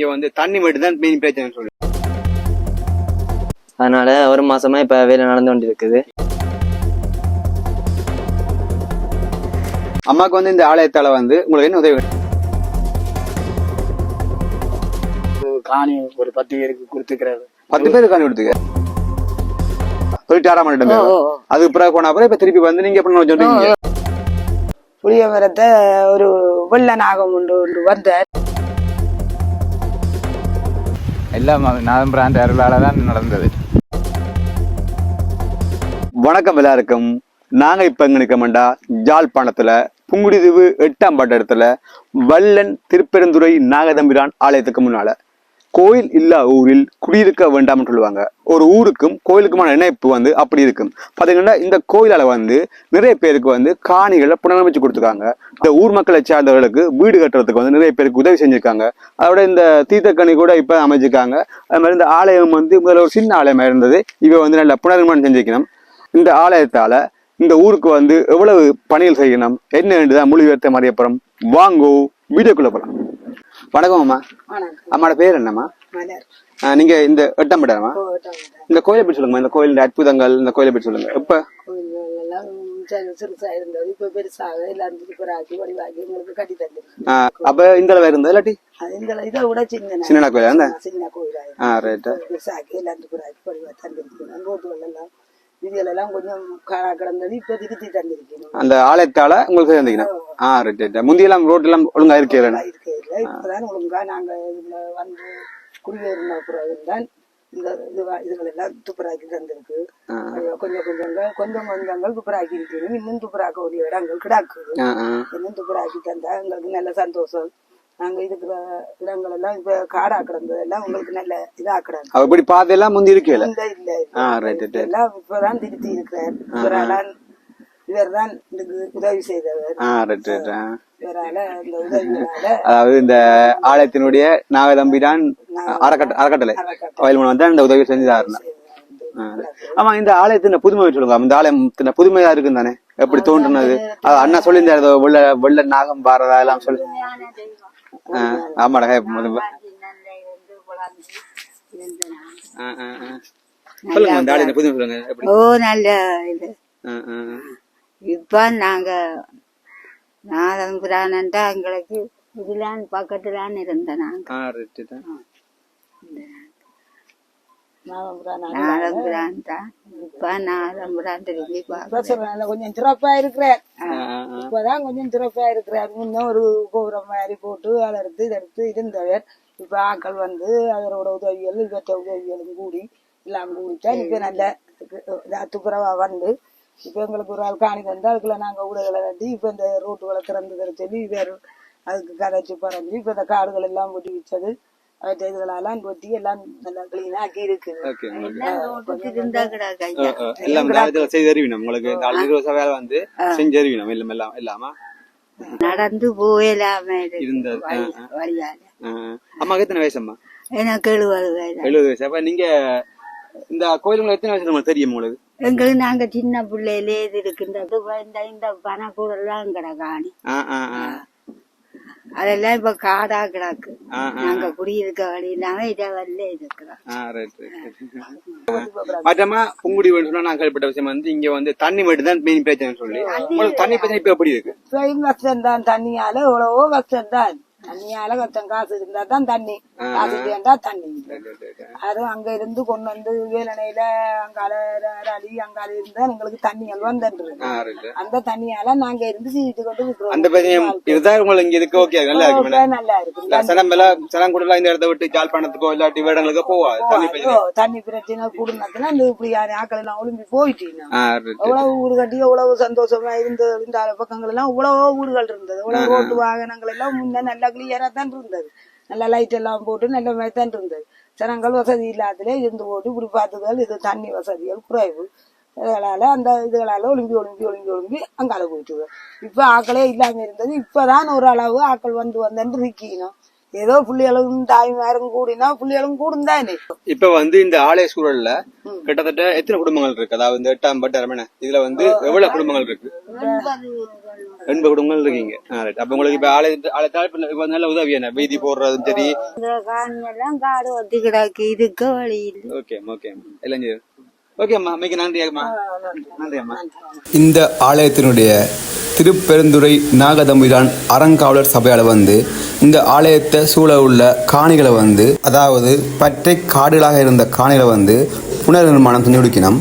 இங்க வந்து தண்ணி மட்டும் தான் மெயின் பிரச்சனை சொல்லு அதனால ஒரு மாசமா இப்ப வேலை நடந்து கொண்டிருக்குது. அம்மாக்கு வந்து இந்த ஆலயத்தால வந்து உங்களுக்கு என்ன உதவி? காணி ஒரு பத்து பேருக்கு கொடுத்துக்கிறாரு பத்து பேர் காணி கொடுத்துக்க? ஆறாம் இடம் அதுக்கு பிறகு போன அப்புறம் இப்ப திருப்பி வந்து நீங்க எப்படி சொல்றீங்க புளிய மரத்தை ஒரு வெள்ள நாகம் உண்டு ஒன்று வந்தார். எல்லாம் நான் பிராண்ட் அருளால தான் நடந்தது. வணக்கம் எல்லாருக்கும். நாங்கள் இப்போ எங்க நிக்கமாண்டா ஜாழ்ப்பாணத்தில் புங்குடிதீவு எட்டாம் பாட்ட இடத்துல வல்லன் திருப்பெருந்துறை நாகதம்பிரான் ஆலயத்துக்கு முன்னால. கோயில் இல்லா ஊரில் குடியிருக்க வேண்டாம்னு சொல்லுவாங்க. ஒரு ஊருக்கும் கோயிலுக்குமான இணைப்பு வந்து அப்படி இருக்கும். பார்த்தீங்கன்னா இந்த கோயிலால் வந்து நிறைய பேருக்கு வந்து காணிகளை புனரமைச்சு கொடுத்துருக்காங்க. இந்த ஊர் மக்களை சார்ந்தவர்களுக்கு வீடு கட்டுறதுக்கு வந்து நிறைய பேருக்கு உதவி செஞ்சிருக்காங்க. அதோட இந்த தீர்த்தக்கணி கூட இப்போ அமைச்சிருக்காங்க. அது மாதிரி இந்த ஆலயம் வந்து முதல்ல ஒரு சின்ன ஆலயமாக இருந்தது. இவை வந்து நல்ல புனர்நிர்மாணம் செஞ்சுக்கணும் இந்த ஆலயத்தால் இந்த ஊருக்கு வந்து எவ்வளவு பணிகள் செய்யணும்? என்ன வேண்டுதான் மொழிபெயர்த்த மறியப்புறம் வாங்கோ வீடியோக்குள்ள போகலாம் வணக்கம் அம்மா. அம்மாட பேர் என்னம்மா? நீங்க இந்த எட்டாம் பட்டாமா கோட்டம் இந்த கோயிலை பற்றி சொல்லுங்கம்மா. இந்த கோயிலின் அற்புதங்கள் இந்த கோயிலை பற்றி சொல்லுங்க. இப்ப அப்ப இந்த அளவு இருந்தது இல்லாட்டி? இதை விட சின்ன சின்ன கோயிலா சின்ன கோயிலா ரைட்டு எல்லாம் கொஞ்சம் கிடந்தது இப்ப திருத்தி தந்திருக்கணும் அந்த ஆலயத்தால உங்களுக்கு சேர்ந்துக்கணும் ஆஹ் ரைட் ரைட் முந்தியெல்லாம் ரோட் எல்லாம் ஒழுங்கா இருக்கே இருக்கு இல்ல இப்பதான் ஒழுங்கா நாங்க இதுல வந்து குடியேறின பிறகு தான் இந்த இது இதுகள் எல்லாம் துப்புராக்கி தந்திருக்கு. கொஞ்சம் கொஞ்சங்கள் கொஞ்சம் கொஞ்சங்கள் துப்புராக்கி இருக்குது இன்னும் துப்புராக்க வேண்டிய இடங்கள் கிடக்குது இன்னும் துப்புராக்கி தந்தா எங்களுக்கு நல்ல சந்தோஷம். நாங்க இருக்கிற இடங்கள் எல்லாம் இப்ப காடா கிடந்தது எல்லாம் உங்களுக்கு நல்ல இதா கிடக்கு அவ இப்படி பார்த்தெல்லாம் முந்தி இருக்கேல? இந்த இல்ல எல்லாம் இப்பதான் திருத்தி இருக்கிறார். இவரால் இவர் தான் இதுக்கு உதவி செய்தவர். அதாவது இந்த ஆலயத்தினுடைய நாகதம்பிரான் அறக்கட்ட அறக்கட்டளை கோயில் மூலம் வந்து இந்த உதவி செஞ்சுதாருன்னா ஆமா இந்த ஆலயத்தின் புதுமை சொல்லுங்க. இந்த ஆலயத்தின் புதுமையா இருக்கு தானே? எப்படி தோன்றுனது? அண்ணா சொல்லியிருந்தாரு வெள்ள வெள்ள நாகம் பாரதா எல்லாம் சொல்லி ஆமாடா. சொல்லுங்க ஓ நல்ல இது. இப்ப நாங்க நாதம் புராணன்டா எங்களுக்கு இதுலான் பக்கத்துலான் இருந்த நாங்க. தான் இப்ப திரும்பி சொல்றேன் கொஞ்சம் சிறப்பா இருக்கிறார். இப்பதான் கொஞ்சம் சிறப்பா இருக்கிறார். முன்ன ஒரு கோபுரம் மாதிரி போட்டு அதை எடுத்து இதை எடுத்து இருந்தவர். இப்ப ஆக்கள் வந்து அவரோட உதவிகள் இவற்ற உதவிகளும் கூடி எல்லாம் கூடிட்டா இப்ப நல்ல துப்புரவா வந்து இப்ப எங்களுக்கு ஒரு ஆள் காணி தந்து அதுக்குள்ள நாங்க ஊடகளை கட்டி இப்ப இந்த ரோட்டுகளை திறந்து தர சொல்லி இவர் அதுக்கு கதைச்சு பறந்து இப்ப இந்த காடுகள் எல்லாம் வெட்டி வச்சது. இதுகளெல்லாம் வெட்டி எல்லாம் நல்லா கிளீனா ஆக்கி இருக்குது. எல்லாம் ஆலயத்துல செய்து அறிவினம் உங்களுக்கு இந்த ஆலயத்துல வேலை வந்து செஞ்சு அறிவினம் எல்லாம் எல்லாம் இல்லாம நடந்து போயலாம இருந்தது. அம்மாக்கு எத்தனை வயசு அம்மா? எனக்கு எழுபது வயது எழுபது வயசு. அப்ப நீங்க இந்த கோயில் உங்களுக்கு எத்தனை வயசு தெரியும் உங்களுக்கு? எங்களுக்கு நாங்க சின்ன பிள்ளையிலே இது இருக்கின்றது இந்த இந்த பணக்கூடலாம் கிடக்காணி ஆ, ஆ, ஆ. அதெல்லாம் இப்ப காடா கிடக்கு. நாங்க குடியிருக்க வழி இல்லாம இதை வரல இருக்கிறோம். மற்றமா புங்குடி சொன்னா நான் கேள்விப்பட்ட விஷயம் வந்து இங்க வந்து தண்ணி மட்டும் தான் மெயின் பிரச்சனை சொல்லி. தண்ணி பிரச்சனை இப்ப எப்படி இருக்கு? இப்பயும் கஷ்டம் தான் தண்ணியால எவ்வளவோ கஷ்டம் தான். தண்ணியால கஷ்டம் காசு இருந்தா தான் தண்ணி. காசு இல்லையா தண்ணி. அதுவும் அங்க இருந்து கொண்டு வந்து வேலனையில அங்கால அடி அங்கால இருந்தா எங்களுக்கு வந்துட்டு ஆ, right. அந்த தண்ணியால நாங்க இருந்து சீட்டு கொண்டு விட்டுருவோம். அந்த இதுதான் உங்களுக்கு இங்க இருக்கு ஓகே நல்லா இருக்கு நல்லா இருக்கு. சனம் எல்லாம் சனம் கூட இந்த இடத்த விட்டு ஜாழ்ப்பாணத்துக்கோ இல்லாட்டி வேடங்களுக்கோ போவாது தண்ணி பிரச்சனை. தண்ணி குடும்பத்துல இந்த இப்படியான ஆக்கள் எல்லாம் ஒளிம்பி போயிட்டீங்க. எவ்வளவு ஊரு கட்டி எவ்வளவு சந்தோஷமா இருந்த இந்த பக்கங்கள் எல்லாம் இவ்வளவோ வீடுகள் இருந்தது. இவ்வளவு ரோட்டு வாகனங்கள் எல்லாம் முன்ன நல்லா கிளியரா தான் இருந்தது. நல்ல லைட் எல்லாம் போட்டு நல்ல மாதிரி தான் இருந்தது. ஜனங்கள் வசதி இல்லாதலே இருந்து போட்டு இப்படி பார்த்துக்கள் இது தண்ணி வசதிகள் குறைவு. இதனால அந்த இதுகளால ஒளிம்பி ஒளிம்பி ஒளிம்பி ஒளிம்பி அங்கால போயிட்டு இப்ப ஆக்களே இல்லாம இருந்தது. இப்பதான் ஒரு அளவு ஆக்கள் வந்து வந்தேன்னு இருக்கணும். ஏதோ புள்ளிகளும் தாய்மாரும் கூடினா புள்ளிகளும் கூடும் தானே இப்ப வந்து இந்த ஆலய சூழல்ல கிட்டத்தட்ட எத்தனை குடும்பங்கள் இருக்கு? அதாவது இந்த எட்டாம் பட்டு அரமனை இதுல வந்து எவ்வளவு குடும்பங்கள் இருக்கு? எண்பது குடும்பங்கள் இருக்கீங்க. அப்ப உங்களுக்கு இப்ப ஆலயத்து ஆலயத்தால் நல்ல உதவி என்ன? வீதி போடுறதும் சரி. காடு ஒத்தி கிடக்கு இதுக்கு வழி ஓகே ஓகே. எல்லாம் சரி ஓகே அம்மா. மிக நன்றி அம்மா. நன்றி அம்மா. இந்த ஆலயத்தினுடைய திருப்பெருந்துறை நாகதம்பிரான் அறங்காவலர் சபையால் வந்து இந்த ஆலயத்தை சூழ உள்ள காணிகளை வந்து அதாவது பற்றை காடுகளாக இருந்த காணிகளை வந்து புனர் நிர்மாணம் செஞ்சு முடிக்கணும்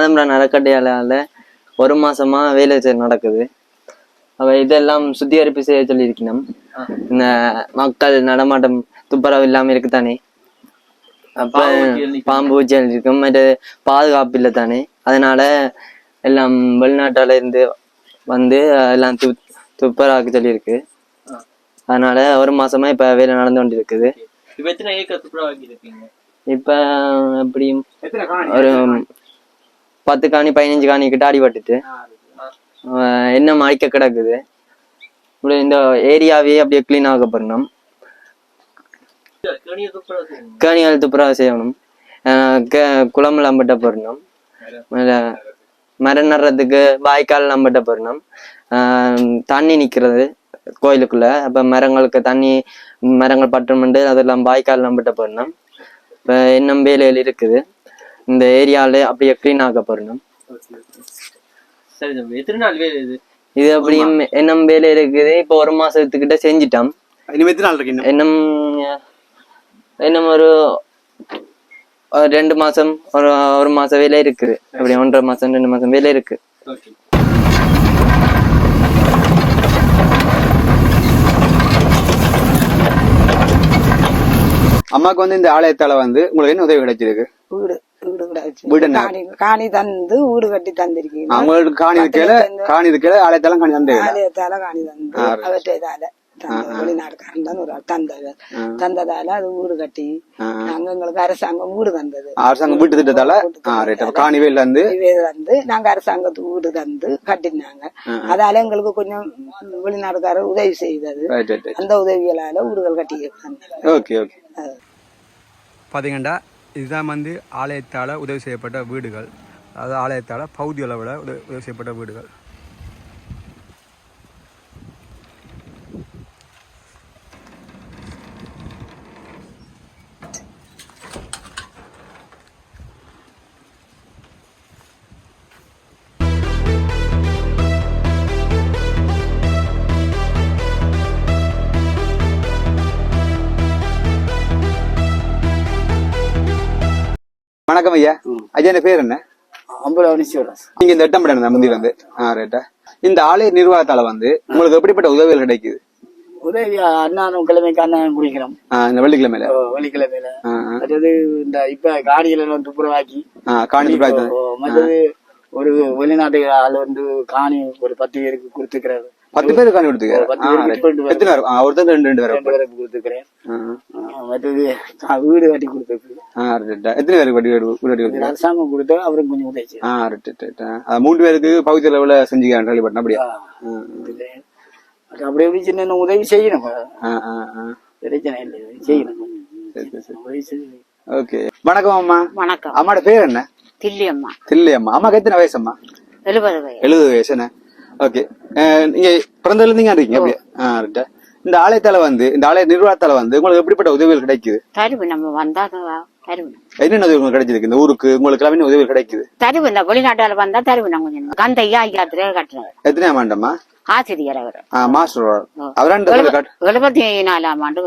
நாதம்பரம் அறக்கட்டையால ஒரு மாசமா வேலை நடக்குது. அவ இதெல்லாம் சுத்திகரிப்பு செய்ய சொல்லியிருக்கணும். இந்த மக்கள் நடமாட்டம் துப்புரவு இல்லாம இருக்குதானே? அப்ப பாம்பு பூச்சிகள் இருக்கும் மற்ற பாதுகாப்பு இல்லை தானே? அதனால எல்லாம் வெளிநாட்டால இருந்து வந்து எல்லாம் து துப்புரவாக்க சொல்லியிருக்கு. அதனால ஒரு மாசமா இப்ப வேலை நடந்து கொண்டிருக்குது. இப்ப எப்படியும் ஒரு பத்து காணி பதினஞ்சு காணி கிட்ட அடிபட்டுட்டு என்ன மழைக்க கிடக்குது. இப்படி இந்த ஏரியாவே அப்படியே கிளீன் ஆக பண்ணணும் கணிய துப்புரவு செய்யணும். கேணிகள் துப்புரவு குளம் போடணும் மரம் நடுறதுக்கு வாய்க்கால் நம்பட்ட போடணும் தண்ணி நிற்கிறது கோயிலுக்குள்ள. அப்போ மரங்களுக்கு தண்ணி மரங்கள் பற்றமெண்டு அதெல்லாம் வாய்க்கால் நம்பட்ட போடணும் இப்போ இன்னும் வேலையில் இருக்குது. இந்த ஏரியால அப்படியே கிளீன் ஆக்க போடணும் சரி தம்பி எத்தனை நாள் வேலை இது? இது அப்படியும் இன்னும் வேலை இருக்குது. இப்போ ஒரு மாசத்துக்கிட்ட செஞ்சிட்டோம். இனிமே எத்தனை நாள் இருக்கு இன்னும்? இன்னும் இன்னும் ஒரு ஒரு ரெண்டு மாசம் ஒரு ஒரு மாசம் வேலை இருக்குது அப்படி ஒன்றரை மாசம் ரெண்டு மாசம் வேலை இருக்கு. ஓகே. அம்மாக்கு வந்து இந்த ஆலயத்தால வந்து உங்களுக்கு என்ன உதவி கிடைச்சிருக்கு? காணி காணி தந்து வீடு கட்டி தந்திருக்கீங்க. அவங்களுக்கு காணி இருக்கையில காணி இருக்கையில ஆலயத்தால காணி தந்தேன் ஆலயத்தால காணி தந்து அவற்றை இதால தந்த. வெளிநாட்டுக்காரன் தான் ஒரு தந்தவர் தந்ததால அது வீடு கட்டி நாங்க எங்களுக்கு அரசாங்கம் வீடு தந்தது. அரசாங்கம் வீட்டு திட்டத்தால? காணி வேல இது வந்து நாங்க அரசாங்கத்துக்கு வீடு தந்து கட்டினாங்க. அதால எங்களுக்கு கொஞ்சம் வெளிநாட்டுக்காரர் உதவி செய்தது. ரைட் ரைட் அந்த உதவிகளால வீடுகள் கட்டி ஓகே ஓகே. இதுதான் வந்து ஆலயத்தால் உதவி செய்யப்பட்ட வீடுகள். அதாவது ஆலயத்தால் பகுதி அளவில் உதவி உதவி செய்யப்பட்ட வீடுகள். வணக்கம் ஐயா. ஐயா என் பேர் என்ன? நீங்க இந்த எட்டம் படம் முந்தி வந்து. ஆ ரைட்டா இந்த ஆலய நிர்வாகத்தால வந்து உங்களுக்கு எப்படிப்பட்ட உதவிகள் கிடைக்குது? உதவி அண்ணானும் கிழமைக்கு அண்ணன் குடிக்கிறோம். இந்த வெள்ளிக்கிழமையில? வெள்ளிக்கிழமையில. மற்றது இந்த இப்ப காடியில எல்லாம் துப்புரவாக்கி காணி மற்றது ஒரு வெளிநாட்டு ஆள் வந்து காணி ஒரு பத்து பேருக்கு கொடுத்துக்கிறாரு. பத்து பேர் காணி கொடுத்துக்க பத்து பேருக்கு ரெண்டு பேர் எத்தனை பேர்? ஒருத்தர் ரெண்டு ரெண்டு பேர் பேருக்கு ஆ, மற்றது வீடு கட்டி கொடுத்துருக்கு. எத்தனை பேருக்கு வட்டி வீடு வீடு கட்டி? அரசாங்கம் கொடுத்தா அவருக்கு கொஞ்சம் உதவி செய்யும். ஆ ரைட் மூன்று பேருக்கு பகுதி அளவுல செஞ்சுக்க கேள்விப்பட்டேன் அப்படியா? அப்படி எப்படி சின்ன உதவி செய்யணும். ஆ ஆ ஆ. பிரச்சனை இல்லை செய்யணும். ஓகே. வணக்கம் அம்மா. வணக்கம். அம்மாட பேர் என்ன? தில்லியம்மா. தில்லை அம்மா அம்மாக்கு எத்தனை வயசு அம்மா? எழுபது வயது எழுபது வயசு என்ன? ஓகே நீங்க பிறந்ததுல இருந்து இருக்கீங்க அப்படியே ஆ ரைட்டா இந்த ஆலயத்தால வந்து இந்த ஆலய நிர்வாகத்தால வந்து உங்களுக்கு எப்படிப்பட்ட உதவிகள் கிடைக்குது? தருவு நம்ம வந்தா என்னென்ன உதவி உங்களுக்கு கிடைச்சிருக்கு? இந்த ஊருக்கு உங்களுக்கு எல்லாம் என்ன உதவிகள் கிடைக்குது. தருவு இந்த வெளிநாட்டால வந்தா தருவு நம்ம கொஞ்சம் கந்த ஐயா ஐயாத்திரே கட்டுறாரு எத்தனை ஆமாண்டம்மா ஆசிரியர் அவர். மாஸ்டர் அவராண்ட காட்டு எழுபத்தி நாலாம் ஆண்டு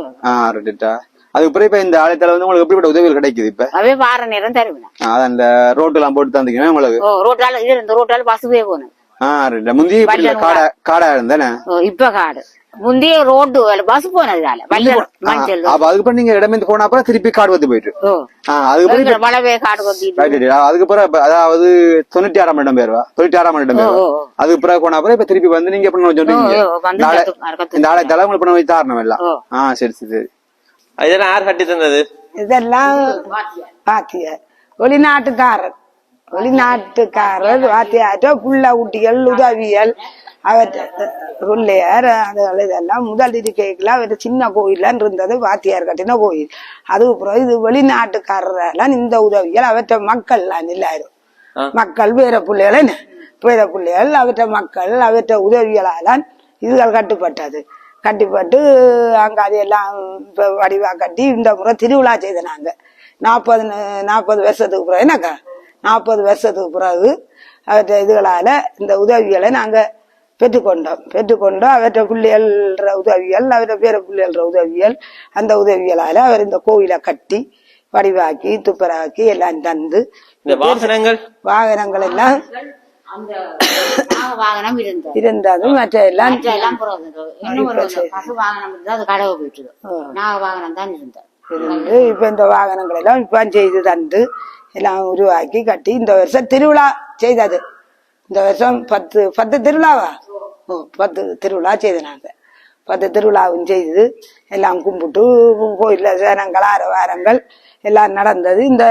ரைட்டா அதுக்கு பிறகு இப்ப இந்த ஆலயத்தால வந்து உங்களுக்கு எப்படிப்பட்ட உதவிகள் கிடைக்குது இப்ப? அவே வார நேரம் தருவினா அதான் இந்த ரோட்டு எல்லாம் போட்டு தந்தீங்கன்னா உங்களுக்கு? ரோட்டால இந்த ரோட்டால பசுவே போகணும். ஆ ரைட்டா முந்தி காடா காடா இருந்தானே? இப்ப காடு. முந்தைய ரோடு பஸ் போனதுனால வல்ல மஞ்சள் அப்ப அதுக்கப்புறம் நீங்க இடமேந்து போன அப்புறம் திருப்பி காடு வந்து போயிட்டு. அதுக்கப்புறம் மழவே காடு அதாவது தொண்ணூத்தி ஆறாம் இடம் பேருவா தொண்ணூத்தி ஆறாம் இடம் பேருவா. அதுக்கு பிறகு போன அப்புறம் இப்ப திருப்பி வந்து நீங்க எப்படி சொல்றீங்க. இந்த ஆலயத்தால உங்களுக்கு பண்ண வைத்து தாரணம் எல்லாம். ஓ. ஆ சரி சரி சரி. இதெல்லாம் யார் கட்டி தந்தது? இதெல்லாம் வாத்தியார் வெளிநாட்டுக்காரர். வெளிநாட்டுக்காரர் வாத்தியார்ட்ட புள்ள குட்டிகள் உதவியல் அவற்றை பிள்ளையார் இதெல்லாம் முதல் இருக்கைக்குள்ள அவர் சின்ன கோயிலான் இருந்தது வாத்தியார் கட்டின கோயில். அதுக்கு பிறகு இது வெளிநாட்டுக்காரரெல்லாம் இந்த உதவிகள் அவற்றை மக்கள்லாம் எல்லாரும் மக்கள் வேற பிள்ளைகள் என்ன? பிள்ளைகள் அவற்றை மக்கள் அவற்றை உதவிகளால் இதுகள் கட்டுப்பட்டது. கட்டிப்பட்டு அங்க அதையெல்லாம் இப்ப வடிவா கட்டி இந்த முறை திருவிழா செய்த நாங்க. நாற்பது நாற்பது வருஷத்துக்கு பிறகு என்னக்கா? நாற்பது வருஷத்துக்கு பிறகு அவற்றை இதுகளால இந்த உதவிகளை நாங்க பெற்றுக்கொண்டோம். பெற்றுக்கொண்டு அவற்றை பிள்ளைகள உதவிகள் அவற்றை பேர பிள்ளைகள உதவிகள் அந்த உதவிகளால அவர் இந்த கோயிலை கட்டி வடிவாக்கி துப்புரவாக்கி எல்லாம் தந்து இந்த வாகனங்கள்? வாகனங்கள் எல்லாம் வாகனம் மற்ற எல்லாம் பசு வாகனம் இருந்தது அது கடவு போயிட்டுது நாக வாகனம் தான் இருந்தது. இருந்து இப்ப இந்த வாகனங்கள் எல்லாம் இப்ப செய்து தந்து எல்லாம் உருவாக்கி கட்டி இந்த வருஷம் திருவிழா செய்தது. இந்த வருஷம் பத்து பத்து திருவிழாவா? ஓ, பத்து திருவிழா செய்து நாங்க. பத்து திருவிழாவும் செய்து எல்லாம் கும்பிட்டு கோயில்ல சேனங்கள் ஆர வாரங்கள் எல்லாம் நடந்தது. இந்த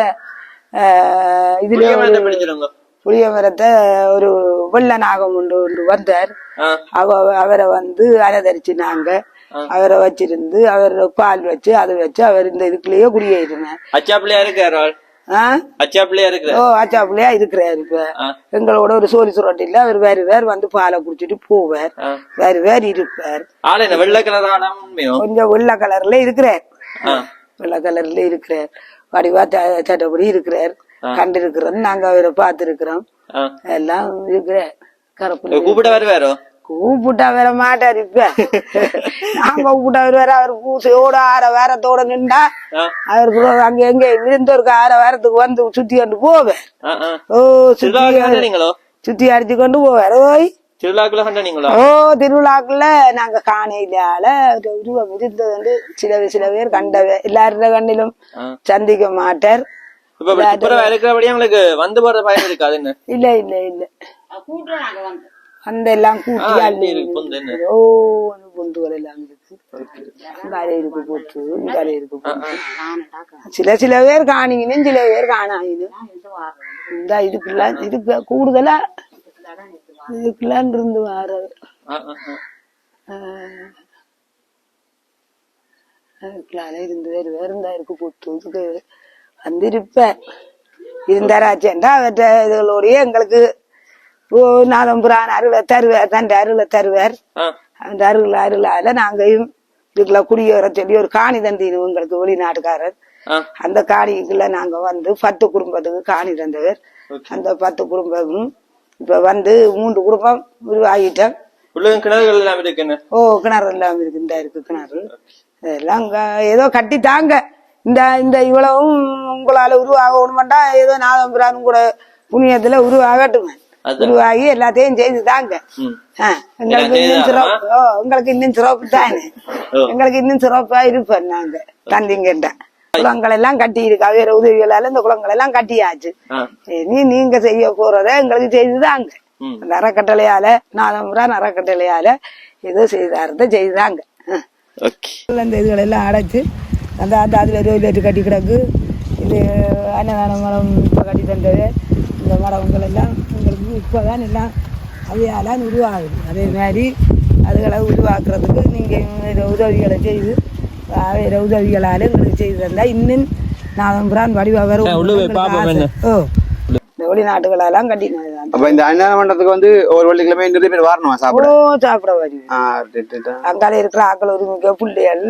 இதுல புளிய ஒரு மரத்தை ஒரு வெள்ள நாகம் ஒன்று ஒன்று வந்தார். அவ அவரை வந்து அலதரிச்சு நாங்க அவரை வச்சிருந்து அவர் பால் வச்சு அதை வச்சு அவர் இந்த இதுக்குள்ளேயே குடியேறினார். அச்சாப்பிள்ளையா இருக்காரு. ஆஹ் அச்சாப்பிள்ளையா இருக்கிறார்? ஓ இப்ப. எங்களோட ஒரு சோரி சுரட்டில அவர் வேறு வேறு வந்து பாலை குடிச்சிட்டு போவார். வேறு வேறு இருப்பார். வெள்ளை கலர் கொஞ்சம் வெள்ளை கலர்ல இருக்கிறார். வெள்ளை கலர்ல இருக்கிறார். வடிவா சட்டப்படி இருக்கிறார். கண்டிருக்கிறோம் நாங்க அவரை பார்த்திருக்கிறோம். எல்லாம் இருக்கிறார். கருப்பு கூப்பிட வருவாரோ? கூப்பிட்டா வர மாட்டார் இப்ப. நாங்க கூப்பிட்டா வருவாரு அவர் பூசையோட ஆற வாரத்தோட நின்றா. அவருக்கு அங்க எங்க இருந்தவருக்கு ஆற வாரத்துக்கு வந்து சுத்தி கொண்டு போவேன். ஆ, ஆ. ஓ சுத்தி சுத்தி அடிச்சு கொண்டு போவார். ஓய். ஓ திருவிழாக்குள்ள நாங்க காணையிலால ஒரு உருவம் இருந்தது வந்து சில சில பேர் கண்டவ எல்லாரோட கண்ணிலும் சந்திக்க மாட்டார். இப்ப இருக்கிறபடியே உங்களுக்கு வந்து போற பயம் இருக்காது இல்ல இல்ல இல்ல. அந்த எல்லாம் கூட்டி அள்ளி இருக்கு? ஓ அந்த பொந்துகள் எல்லாம் இருக்கு இந்த அறை இருக்கு போட்டு இந்த அறை இருக்கு போட்டு சில சில பேர் காணிங்கன்னு சில பேர் காணாயின்னு இந்த இதுக்குலாம் இதுக்கு கூடுதலா இதுக்குலாம் இருந்து வாரது. அதுக்குள்ளால இருந்து வேறு வேறு இருந்தா இருக்கு போட்டு இதுக்கு வந்திருப்பேன் இருந்தாராச்சேன்டா அவற்ற இதுகளோடய எங்களுக்கு ஓ நாளும் புறான் அருளை தருவார் தன் அருளை தருவார். அந்த அருள் அருளால நாங்கையும் இதுக்குள்ள குடியேற சொல்லி ஒரு காணி தந்தீர் உங்களுக்கு வெளிநாட்டுக்காரர். அந்த காணிக்குள்ள நாங்க வந்து பத்து குடும்பத்துக்கு காணி தந்தவர். அந்த பத்து குடும்பமும் இப்ப வந்து மூன்று குடும்பம் உருவாகிட்டோம். உள்ள கிணறுகள் எல்லாம் இருக்கு என்ன? ஓ கிணறு எல்லாம் இருக்கு. இந்த இருக்கு கிணறு. இதெல்லாம் ஏதோ கட்டி தாங்க. இந்த இந்த இவ்வளவும் உங்களால உருவாகணுமெண்டா ஏதோ நாதம்புரானும் கூட புண்ணியத்துல உருவாகட்டுமே. உருவாகி எல்லாத்தையும் செய்து தாங்க எங்களுக்கு இன்னும் சிறப்பு. உங்களுக்கு இன்னும் சிறப்பு தானே எங்களுக்கு இன்னும் சிறப்பா இருப்போம் நாங்க தந்திங்கிட்ட குளங்கள் எல்லாம் கட்டி இருக்கு வேற உதவிகளால இந்த குளங்கள் எல்லாம் கட்டியாச்சு. நீ நீங்க செய்ய போறத எங்களுக்கு செய்துதாங்க. அந்த அறக்கட்டளையால நாதம்புரான் அறக்கட்டளையால ஏதோ செய்தாரத செய்தாங்க. அந்த இதுகளெல்லாம் அடைச்சு அந்த அந்த அதில் ரோயிலேட்டு கட்டி கிடக்கு. இது அன்னதான மரம் இப்போ கட்டி தந்தது. இந்த மரங்கள் எல்லாம் உங்களுக்கு இப்போ தான் எல்லாம் அவையாலாம் உருவாகுது. அதே மாதிரி அதுகளை உருவாக்குறதுக்கு நீங்கள் உதவிகளை செய்து வேறு உதவிகளால் எங்களுக்கு செய்து தந்தால் இன்னும் நாதம்புரான் வடிவா வரும். உள்ள போய் பாப்போம் என்ன. ஓ. இந்த வெளிநாட்டுகளெல்லாம் கட்டினது அப்ப இந்த அன்னதான மண்டபத்துக்கு வந்து ஒரு வெள்ளிக்கிழமை நிறைய பேர் வரணுமா சாப்பிட? ஓ சாப்பிட வருவேன். அங்கால இருக்கிற ஆக்கள் உரிமைக்க பிள்ளைகள்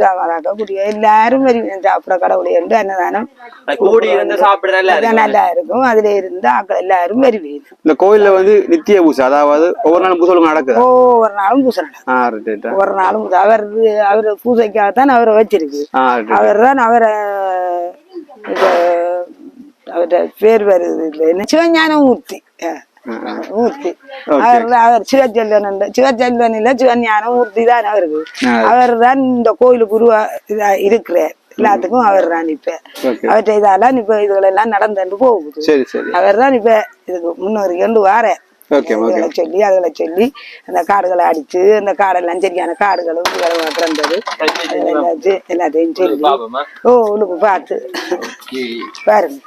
சாமராக்க குடிய எல்லாரும் வருவேன். சாப்பிட கடவுளை என்று அன்னதானம். கூடி இருந்து சாப்பிட நல்லா இருக்கும். அதுல இருந்து ஆக்கள் எல்லாரும் வருவேன். இந்த கோயில்ல வந்து நித்திய பூசை அதாவது ஒவ்வொரு நாளும் பூசை நடக்குது? ஒவ்வொரு நாளும் பூசை நடக்கும். ஒவ்வொரு நாளும். அவர் அவர் பூசைக்காகத்தான் அவரை வச்சிருக்கு. அவர் தான் அவரை அவர்ட பேர் வருது. இல்லை என்ன? சிவஞான மூர்த்தி அவர் அவர் சிவச்செல்வன். சிவச்செல்வன் இல்ல சிவஞான மூர்த்தி தான் அவருக்கு அவர் தான் இந்த கோயிலுக்கு உருவா இதா இருக்கிறார் எல்லாத்துக்கும் அவர் தான் இப்ப. அவற்றை இதெல்லாம் இப்ப இதுகளெல்லாம் நடந்துட்டு போகுது சரி சரி அவர் தான் இப்ப இதுக்கு முன்னோரி கொண்டு வார ஓகே ஓகே இதுகளை சொல்லி அதுகளை சொல்லி அந்த காடுகளை அடிச்சு அந்த காடெல்லாம் சரியான காடுகளும் பிறந்தது எல்லாத்தையும் சொல்லி ஓ உனக்கு பார்த்து பாருங்க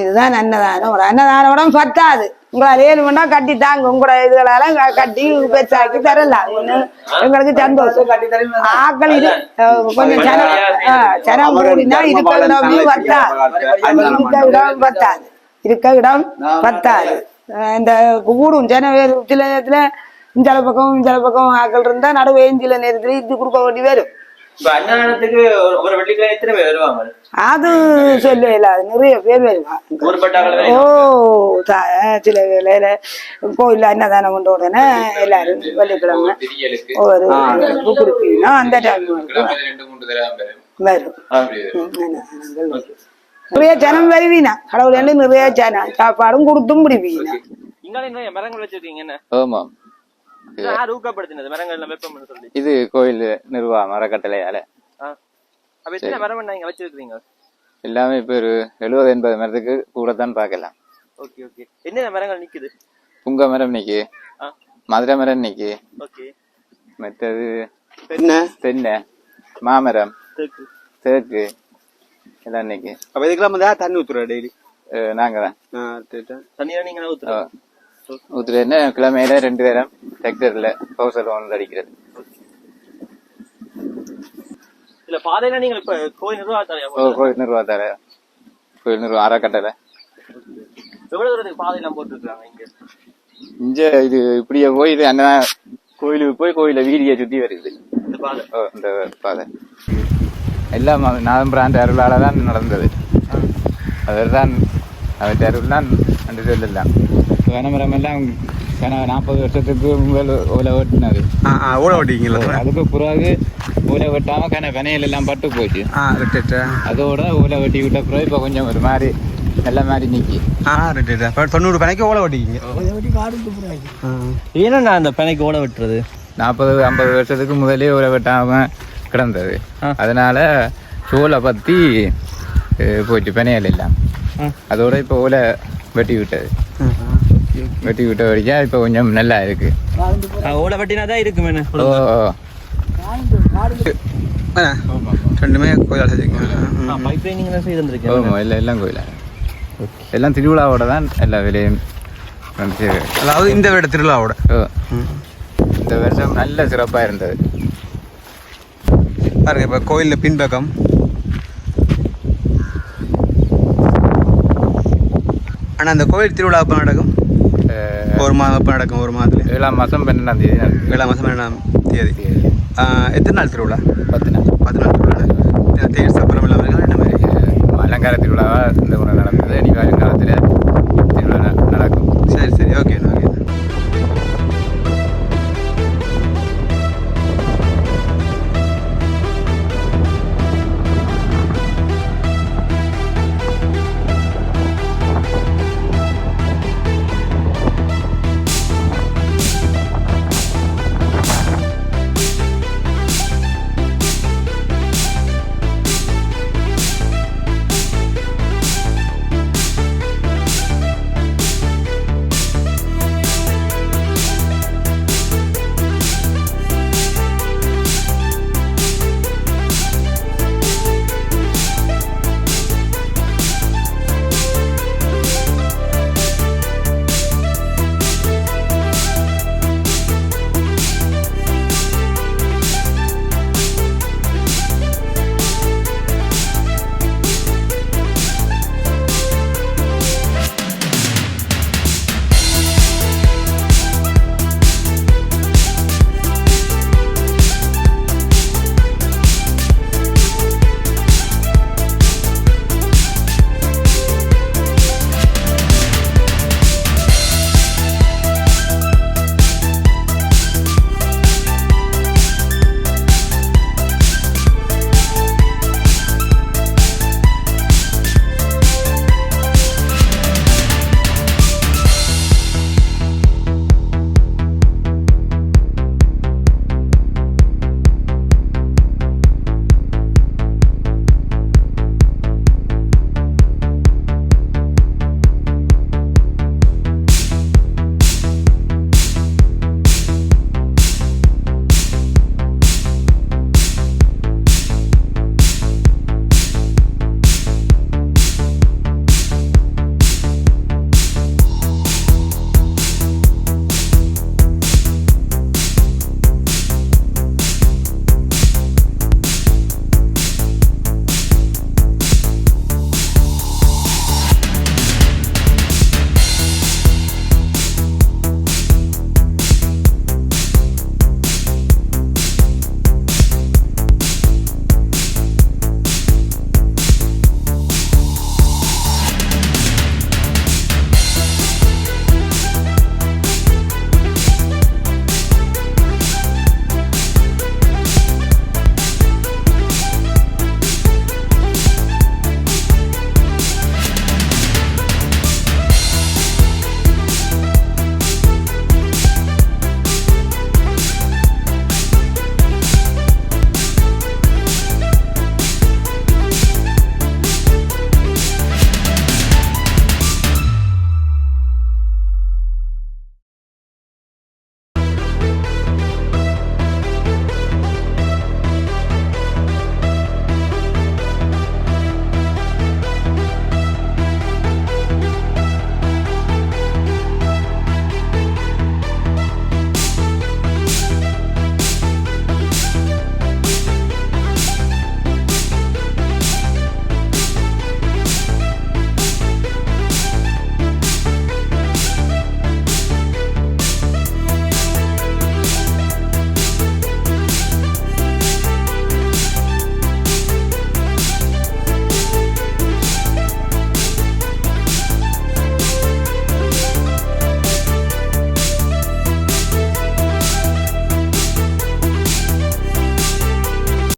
இதுதான் அன்னதானம். ஒரு அன்னதானம் பத்தாது. உங்களால் ஏழு மணி நேரம் கட்டி தாங்க. உங்களோட இதுகளெல்லாம் கட்டி பெருசாக்கி தரலாம் எங்களுக்கு சந்தோஷம். ஆக்கள் இது கொஞ்சம் சனம் கூடினா இருக்க இடமே பத்தாது. இருக்க இடம் பத்தாது. இருக்க இடம் பத்தாது. இந்த கூடும் ஜன சில நேரத்துல இந்த பக்கம் இந்த பக்கம் ஆக்கள் இருந்தா நடுவே சில நேரத்துல இது கொடுக்க வேண்டி வரும். அது சொல்லல நிறைய பேர் வருவாங்க. ஓ சில வேலையில கோயில்ல அன்னதானம் கொண்ட உடனே எல்லாரும் வெள்ளிக்கிழமை ஒரு கொடுப்பீங்கன்னா அந்த டைம் வரும். நிறைய ஜனம் வருவீனா? கடவுள் நிறைய ஜனம் சாப்பாடும் கொடுத்தும் என்ன மரங்கள் வச்சிருக்கீங்க யார் ஊக்கப்படுத்தினது மரங்கள் எல்லாம் சொல்லி. இது கோயில் நிர்வாகம் அறக்கட்டளையால ஆ. அப்ப எத்தனை மரம் நீங்க வச்சிருக்கீங்க எல்லாமே இப்போ ஒரு எழுபது எண்பது மரத்துக்கு கூட தான் பார்க்கலாம் ஓகே ஓகே. என்னென்ன மரங்கள் நிக்குது? புங்க மரம் நிக்கி. மதுரை மரம் நிக்கி. ஓகே. மற்றது என்ன தென்னை மாமரம் தேக்கு. தேக்கு எல்லாம் நிக்கி. அப்ப இதுக்கெல்லாம் தண்ணி ஊத்துறா டெய்லி? நாங்க தான். தண்ணியா நீங்க ஊத்துறோம் ஊத்துற என்ன கிழமையில ரெண்டு நேரம் டிராக்டர்ல பவுசர் ஒன்று அடிக்கிறது. இல்ல பாதையில நீங்க இப்ப கோயில் நிர்வாகத்தாலையா ஓ கோயில் நிர்வாகத்தால கோயில் நிர்வாகம் அறக்கட்டளை. எவ்வளவு தூரத்துக்கு பாதையெல்லாம் போட்டுருக்காங்க இங்க? இங்க இது இப்படியே போய் இது அண்ணன் கோயிலுக்கு போய் கோயில வீதியை சுத்தி வருது. இந்த பாதை. ஓ இந்த பாதை. எல்லாம் நாதம்பிரான் அருளால தான் நடந்தது. அவர் தான் அவர் அருள் தான் என்று சொல்லலாம் வனமரம் எல்லாம் கன- நாற்பது வருஷத்துக்கு முதல் ஓலை ஆ ஓட ஓட்டிங்களா அதுக்கு பிறகு ஓலை வெட்டாம கன பனையில் எல்லாம் பட்டு போச்சு. அதோட ஓலை வெட்டி விட்ட பிறகு இப்போ கொஞ்சம் ஒரு மாதிரி நல்ல மாதிரி நிக்கி. ரைட். அப்ப தொண்ணூறு பனைக்கு ஓட ஓட்டிக்கிங்க ஏன்னா அந்த பனைக்கு ஓட விட்டுறது? நாற்பது ஐம்பது வருஷத்துக்கு முதலே ஓலை வெட்டாம கிடந்தது. அதனால சோலை பத்தி அஹ், போச்சு பனையல் எல்லாம். அதோட இப்போ ஓலை வெட்டி விட்டது. வெட்டி விட்ட வரைக்கும் இப்போ கொஞ்சம் நல்லா இருக்கு. ஓட வெட்டினா தான் இருக்கும் என்ன? ஓ ரெண்டுமே கோயில் செஞ்சுக்கோங்க பைப் லைனிங் தான் செய்திருந்திருக்கேன் ஆமா எல்லாம் எல்லாம் கோயிலா. எல்லாம் திருவிழாவோட தான் எல்லா வேலையும் அதாவது இந்த விட திருவிழாவோட. இந்த வருஷம் நல்ல சிறப்பாக இருந்தது. பாருங்க இப்போ கோயிலில் பின்பக்கம். ஆனால் அந்த கோயில் திருவிழா எப்போ நடக்கும்? ஒரு மாதம் எப்போ நடக்கும் ஒரு மாதத்தில்? ஏழாம் மாதம் பன்னெண்டாம் தேதி ஏழாம் மாதம் பன்னெண்டாம் தேதி. எத்தனை நாள் திருவிழா? பத்து நாள். பத்து நாள் திருவிழா தேர் சப்பரம் இல்லாமல் என்ன மாதிரி? அலங்கார திருவிழாவாக இந்த முறை நடந்தது. இனி காலத்தில் திருவிழா நடக்கும். சரி சரி.